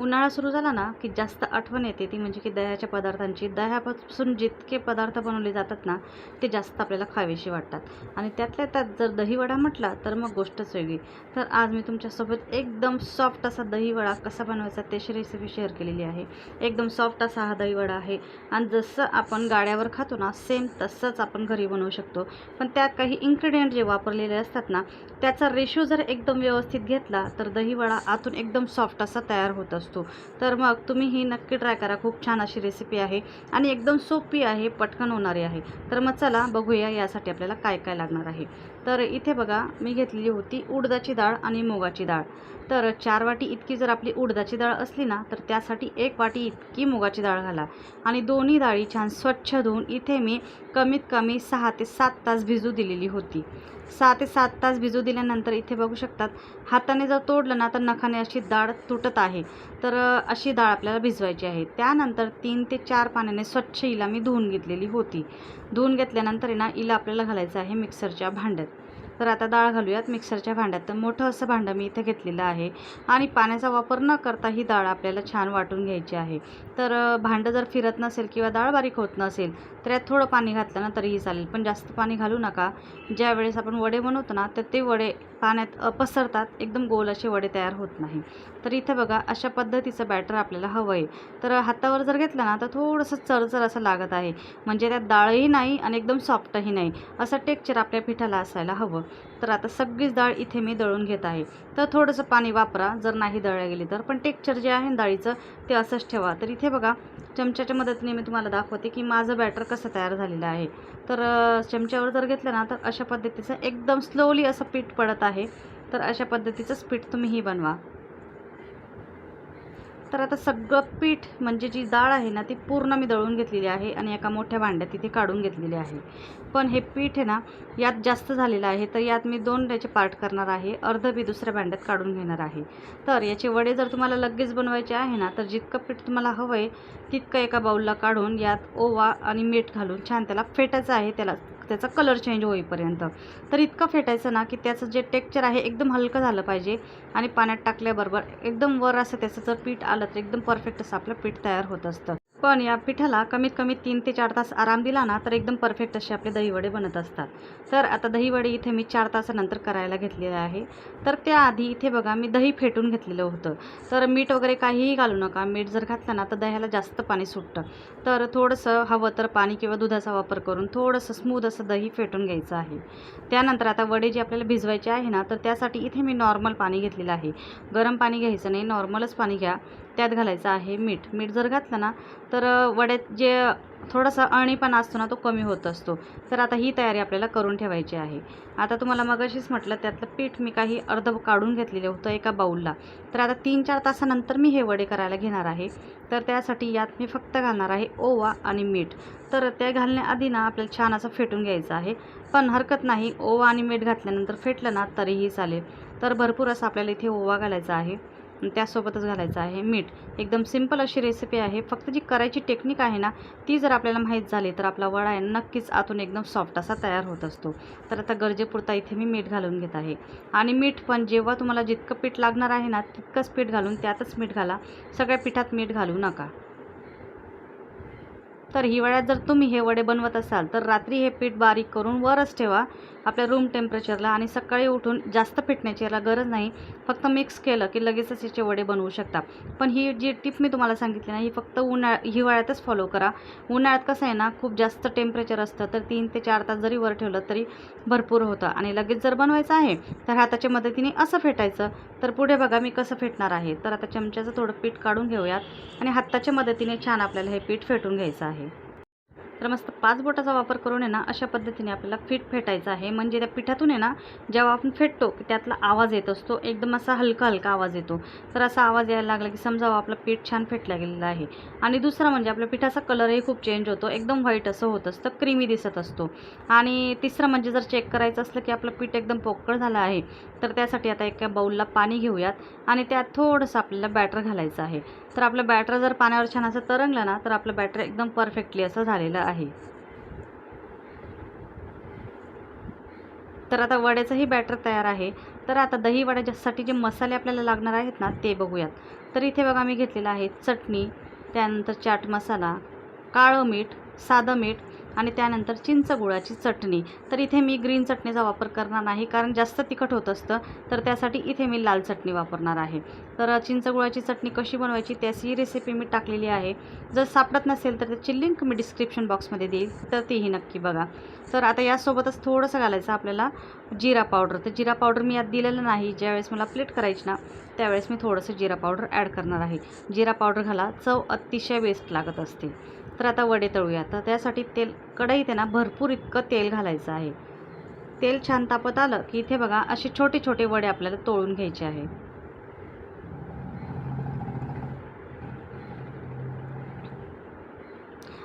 उन्हाळा सुरू झाला ना की जास्त आठवण येते ती म्हणजे की दह्याच्या पदार्थांची. दह्यापासून जितके पदार्थ बनवले जातात ना ते जास्त आपल्याला खावेशी वाटतात. आणि त्यातल्या त्यात जर दहीवडा म्हटला तर मग गोष्टच वेगळी. तर आज मी तुमच्यासोबत एकदम सॉफ्ट असा दहीवडा कसा बनवायचा त्याची रेसिपी शेअर केलेली आहे. एकदम सॉफ्ट असा हा दहीवडा आहे. आणि जसं आपण गाड्यावर खातो ना सेम तसंच आपण घरी बनवू शकतो. पण त्यात काही इन्ग्रेडियंट जे वापरलेले असतात ना त्याचा रेशो जर एकदम व्यवस्थित घेतला तर दहीवडा आतून एकदम सॉफ्ट असा तयार होत असतो. तर मग तुम्ही ही नक्की ट्राय करा. खूप छान अशी रेसिपी आहे आणि एकदम सोपी आहे पटकन होणारी आहे. तर मग चला बघूया यासाठी आपल्याला काय काय लागणार आहे. तर इथे बघा मी घेतलेली होती उडदाची डाळ आणि मुगाची डाळ. तर चार वाटी इतकी जर आपली उडदाची डाळ असली ना तर त्यासाठी एक वाटी इतकी मुगाची डाळ घाला. आणि दोन्ही डाळी छान स्वच्छ धुवून इथे मी कमीत कमी सहा ते सात तास भिजू दिलेली होती. सहा ते सात तास भिजू दिल्यानंतर इथे बघू शकतात हाताने जर तोडलं ना तर नखाने अशी डाळ तुटत आहे. तर अशी डाळ आपल्याला भिजवायची आहे. त्यानंतर तीन ते चार पाण्याने स्वच्छ इला मी धुवून घेतलेली होती. धुवून घेतल्यानंतर आहे ना इला आपल्याला घालायचं आहे मिक्सरच्या भांड्यात. तर आता डाळ घालूयात मिक्सरच्या भांड्यात. तर मोठं असं भांडं मी इथं घेतलेलं आहे. आणि पाण्याचा वापर न करता ही डाळ आपल्याला छान वाटून घ्यायची आहे. तर भांडं जर फिरत नसेल किंवा डाळ बारीक होत नसेल तर यात थोडं पाणी घातलं ना तरीही चालेल. पण जास्त पाणी घालू नका. ज्या वेळेस आपण वडे बनवतो ना तर ते वडे पाण्यात पसरतात एकदम गोल असे वडे तयार होत नाही. तर इथे बघा अशा पद्धतीचं बॅटर आपल्याला हवं आहे तर हातावर जर घेतलं ना तर थोडंसं चरचर असं लागत आहे. म्हणजे त्यात डाळही नाही आणि एकदम सॉफ्टही नाही. असं टेक्चर आपल्या पिठाला असायला हवं. तर आता सगळीच डाळ इथे मी दळून घेत आहे. तर थोडंसं पाणी वापरा. जर नाही दळल्या गेली तर. पण टेक्चर जे आहे ना डाळीचं ते असंच ठेवा. तर इथे बघा चमच्याच्या मदतीने मी तुम्हाला दाखवते की माझं बॅटर कसं तयार झालेलं आहे. तर चमच्यावर जर घेतलं ना तर अशा पद्धतीचं एकदम स्लोली असं पीठ पडत आहे. तर अशा पद्धतीचंच पीठ तुम्हीही बनवा. तर आता सगळं पीठ म्हणजे जी डाळ आहे ना ती पूर्ण मी दळून घेतलेली आहे आणि एका मोठ्या भांड्यात तिथे काढून घेतलेली आहे. पण हे पीठ आहे ना यात जास्त झालेलं आहे तर यात मी दोन त्याचे पार्ट करणार आहे. अर्ध बी दुसऱ्या भांड्यात काढून घेणार आहे. तर याचे वडे जर तुम्हाला लगेच बनवायचे आहे ना तर जितकं पीठ तुम्हाला हवं आहे तितकं एका बाऊलला काढून यात ओवा आणि मीठ घालून छान त्याला फेटायचं आहे त्याला त्याचा कलर चेंज होईपर्यंत. तर इतकं फेटायचं ना की त्याचं जे टेक्चर आहे एकदम हलकं झालं पाहिजे आणि पाण्यात टाकल्याबरोबर एकदम वर असं त्याचं जर पीठ आलं तर एकदम परफेक्ट असं आपलं पीठ तयार होत असतं. पण या पिठाला कमीत कमी तीन ते चार तास आराम दिला ना तर एकदम परफेक्ट असे आपले दहीवडे बनत असतात. तर आता दहीवडे इथे मी चार तासानंतर करायला घेतलेले आहे. तर त्याआधी इथे बघा मी दही फेटून घेतलेलं होतं. तर मीठ वगैरे काहीही घालू नका. मीठ जर घातलं ना तर दह्याला जास्त पाणी सुटतं. तर थोडंसं हवं तर पाणी किंवा दुधाचा वापर करून थोडंसं स्मूद असं दही फेटून घ्यायचं आहे. त्यानंतर आता वडे जे आपल्याला भिजवायचे आहे ना तर त्यासाठी इथे मी नॉर्मल पाणी घेतलेलं आहे. गरम पाणी घ्यायचं नाही नॉर्मलच पाणी घ्या. त्यात घालायचं आहे मीठ. मीठ जर घातलं ना तर वड्यात जे थोडासा अळणीपणा असतो ना तो कमी होत असतो. तर आता ही तयारी आपल्याला करून ठेवायची आहे. आता तुम्हाला मगाशीच म्हटलं त्यातलं पीठ मी काही अर्ध काढून घेतलेलं होतं एका बाऊलला. तर आता तीन चार तासानंतर मी हे वडे करायला घेणार आहे. तर त्यासाठी यात मी फक्त घालणार आहे ओवा आणि मीठ. तर ते घालण्याआधी ना आपल्याला छान असं फेटून घ्यायचं आहे. पण हरकत नाही ओवा आणि मीठ घातल्यानंतर फेटलं ना तरीही चालेल. तर भरपूर असं आपल्याला इथे ओवा घालायचा आहे. त्यासोबतच घालायचं आहे मीठ. एकदम सिंपल अशी रेसिपी आहे. फक्त जी करायची टेक्निक आहे ना ती जर आपल्याला माहीत झाली तर आपला वडा आहे नक्कीच आतून एकदम सॉफ्ट असा तयार होत असतो. तर आता गरजेपुरता इथे मी मीठ घालून घेत आहे. आणि मीठ पण जेव्हा तुम्हाला जितकं पीठ लागणार आहे ना तितकंच पीठ घालून त्यातच मीठ घाला. सगळ्या पिठात मीठ घालू नका. तर हिवाळ्यात जर तुम्ही हे वडे बनवत असाल तर रात्री हे पीठ बारीक करून वरच ठेवा आपल्या रूम टेम्परेचरला आणि सकाळी उठून जास्त फेटण्याची याला गरज नाही. फक्त मिक्स केलं की लगेचच याचे वडे बनवू शकता. पण ही जी टिप मी तुम्हाला सांगितली ना ही फक्त उन्हाळ्या हिवाळ्यातच फॉलो करा. उन्हाळ्यात कसं आहे ना खूप जास्त टेम्परेचर असतं तर तीन ते चार तास जरी वर ठेवलं तरी भरपूर होतं. आणि लगेच जर बनवायचं आहे तर हाताच्या मदतीने असं फेटायचं. तर पुढे बघा मी कसं फेटणार आहे. तर आता चमच्याचं थोडं पीठ काढून घेऊयात आणि हाताच्या मदतीने छान आपल्याला हे पीठ फेटून घ्यायचं आहे. तर मस्त पाच बोटाचा वापर करून आहे ना अशा पद्धतीने आपल्याला फिट फेटायचं आहे. म्हणजे त्या पिठातून आहे ना जेव्हा आपण फेटतो की त्यातला आवाज येत असतो. एकदम असा हलका हलका आवाज येतो. तर असा आवाज यायला लागला की समजावं आपलं पीठ छान फेटलं गेलेलं आहे. आणि दुसरं म्हणजे आपल्या पिठाचा कलरही खूप चेंज होतो. एकदम व्हाईट असं होत असतं क्रीमी दिसत असतो. आणि तिसरं म्हणजे जर चेक करायचं असलं की आपलं पीठ एकदम पोकळ झालं आहे तर त्यासाठी आता एका बाऊलला पाणी घेऊयात. आणि त्यात थोडंसं आपल्याला बॅटर घालायचं आहे. तर आपलं बॅटर जर पाण्यावर छान असं तरंगलं ना तर आपलं बॅटर एकदम परफेक्टली असं झालेलं आहे. तर आता वड्याचंही बॅटर तयार आहे. तर आता दही वड्याच्यासाठी जे मसाले आपल्याला लागणार आहेत ना ते बघूयात. तर इथे बघा मी घेतलेलं आहे चटणी त्यानंतर चाट मसाला काळं मीठ साधं मीठ आणि त्यानंतर चिंच गुळाची चटणी. तर इथे मी ग्रीन चटणीचा वापर करणार नाही कारण जास्त तिखट होत असतं तर त्यासाठी इथे मी लाल चटणी वापरणार आहे. तर चिंच गुळाची चटणी कशी बनवायची त्याची रेसिपी मी टाकलेली आहे. जर सापडत नसेल तर त्याची लिंक मी डिस्क्रिप्शन बॉक्समध्ये देईल तर तीही नक्की बघा. तर आता यासोबतच थोडंसं घालायचं आपल्याला जिरा पावडर. तर जिरा पावडर मी यात दिलेलं नाही ज्यावेळेस मला प्लेट करायची ना त्यावेळेस मी थोडंसं जिरा पावडर ॲड करणार आहे. जिरा पावडर घाला चव अतिशय बेस्ट लागत असते. तर आता वडे तळूया तर त्यासाठी तेल कढईत आहे ना भरपूर इतकं तेल घालायचं आहे. तेल छान तापत आलं की इथे बघा असे छोटे छोटे वडे आपल्याला तळून घ्यायचे आहे.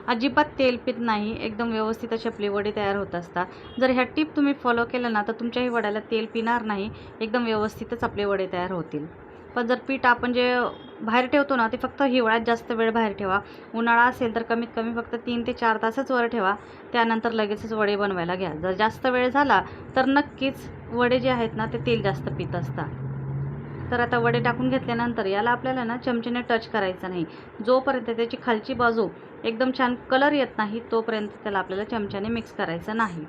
अजिबात तेल पित नाही एकदम व्यवस्थित असे आपले वडे तयार होत असतात. जर ह्या टिप तुम्ही फॉलो केलं ना तर तुमच्याही वड्याला तेल पिणार नाही एकदम व्यवस्थितच आपले वडे तयार होतील. पण जर पीठ आपण जे बाहेर ठेवतो ना ते फक्त हिवाळ्यात जास्त वेळ बाहेर ठेवा. उन्हाळा असेल तर कमीत कमी फक्त तीन ते चार तासच वर ठेवा. त्यानंतर लगेचच वडे बनवायला घ्या. जर जास्त वेळ झाला तर नक्कीच वडे जे आहेत ना ते तेल जास्त पित असतात. तर आता वडे टाकून घेतल्यानंतर याला आपल्याला ना चमचेने टच करायचं नाही. जोपर्यंत त्याची खालची बाजू एकदम छान कलर येत नाही तोपर्यंत त्याला आपल्याला चमच्याने मिक्स करायचं नाही.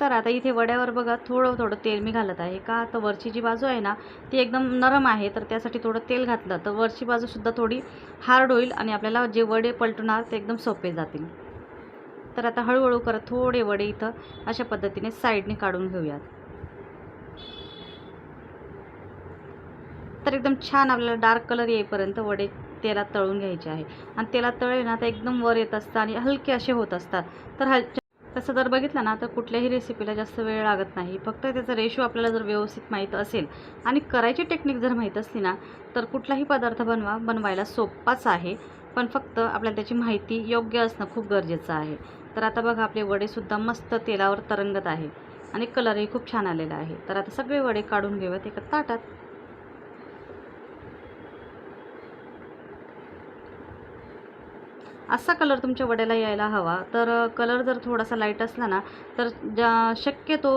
तर आता इथे वड्यावर बघा थोडं थोडं तेल मी घालत आहे. का? तर वरची जी बाजू आहे ना ती एकदम नरम आहे. तर त्यासाठी थोडं तेल घातलं. तर वरची बाजूसुद्धा थोडी हार्ड होईल आणि आपल्याला जे वडे पलटणार ते एकदम सोपे जातील. तर आता हळूहळू करत थोडे वडे इथं अशा पद्धतीने साईडने काढून घेऊयात. तर एकदम छान आपल्याला डार्क कलर येईपर्यंत वडे तेलात तळून घ्यायचे आहे. आणि तेलात तळले ना तर एकदम वर येत असतं आणि हलके असे होत असतात. तर हल तसं जर बघितलं ना तर कुठल्याही रेसिपीला जास्त वेळ लागत नाही. फक्त त्याचा रेशो आपल्याला जर व्यवस्थित माहीत असेल आणि करायची टेक्निक जर माहीत असली ना तर कुठलाही पदार्थ बनवा बनवायला सोपाच आहे. पण फक्त आपल्याला त्याची माहिती योग्य असणं खूप गरजेचं आहे. तर आता बघा आपले वडेसुद्धा मस्त तेलावर तरंगत आहे आणि कलरही खूप छान आलेला आहे. तर आता सगळे वडे काढून घेऊयात एका ताटात. असा कलर तुमच्या वड्याला यायला हवा. तर कलर जर थोडासा लाइट असला ना तर ज्या शक्यतो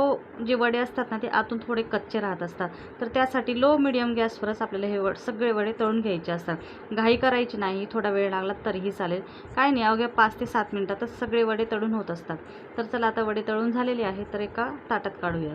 जे वडे असतात ना ते आतून थोडे कच्चे राहत असतात. तर त्यासाठी लो मिडियम गॅसवरच आपल्याला हे वड सगळे वडे तळून घ्यायचे असतात. घाई करायची नाही थोडा वेळ लागला तरीही चालेल. काय नाही अवघ्या पाच ते सात मिनटातच सगळे वडे तळून होत असतात. तर चला आता वडे तळून झालेले आहे तर एका ताटात काढूया.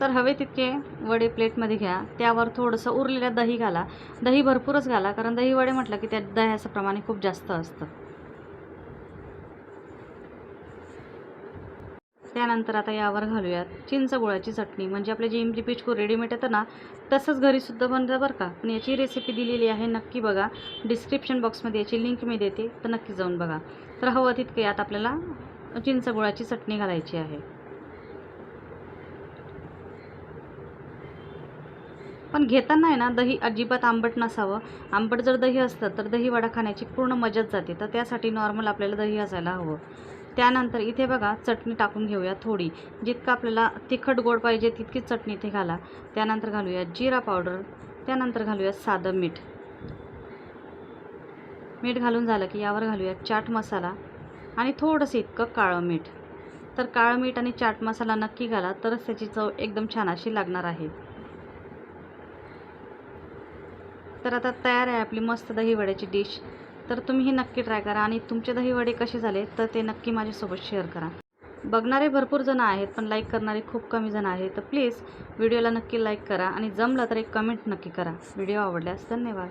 तर हवे तितके वडे प्लेटमध्ये घ्या. त्यावर थोडंसं उरलेलं दही घाला. दही भरपूरच घाला कारण दही वडे म्हटलं की त्यात दह्याचं प्रमाण खूप जास्त असतं. त्यानंतर आता यावर घालूयात चिंच गुळाची चटणी. म्हणजे आपले जे इमली पिचकू रेडीमेड येतं ना तसंच घरीसुद्धा बनतं बरं का. पण याची रेसिपी दिलेली आहे नक्की बघा. डिस्क्रिप्शन बॉक्समध्ये याची लिंक मी देते तर नक्की जाऊन बघा. तर हवं तितके यात आपल्याला चिंच गुळाची चटणी घालायची आहे. पण घेताना आहे ना दही अजिबात आंबट नसावं. आंबट जर दही असतं तर दही वडा खाण्याची पूर्ण मजाच जाते. तर त्यासाठी नॉर्मल आपल्याला दही असायला हवं. त्यानंतर इथे बघा चटणी टाकून घेऊया थोडी. जितकं आपल्याला तिखट गोड पाहिजे तितकीच चटणी इथे घाला. त्यानंतर घालूया जिरा पावडर. त्यानंतर घालूया साधं मीठ. मीठ घालून झालं की यावर घालूया चाट मसाला आणि थोडंसं इतकं काळं मीठ. तर काळं मीठ आणि चाट मसाला नक्की घाला तरच त्याची चव एकदम छान अशी लागणार आहे. तर आता तयार आहे आपली मस्त दहीवड्याची डिश. तर तुम्ही ही नक्की ट्राय करा आणि तुमचे दहीवडे कसे झाले तर ते नक्की माझ्यासोबत शेअर करा. बघणारे भरपूर जण आहेत पण लाईक करणारे खूप कमी जण आहेत. तर प्लीज व्हिडिओला नक्की लाईक करा आणि जमलं तर एक कमेंट नक्की करा. व्हिडिओ आवडल्यास धन्यवाद.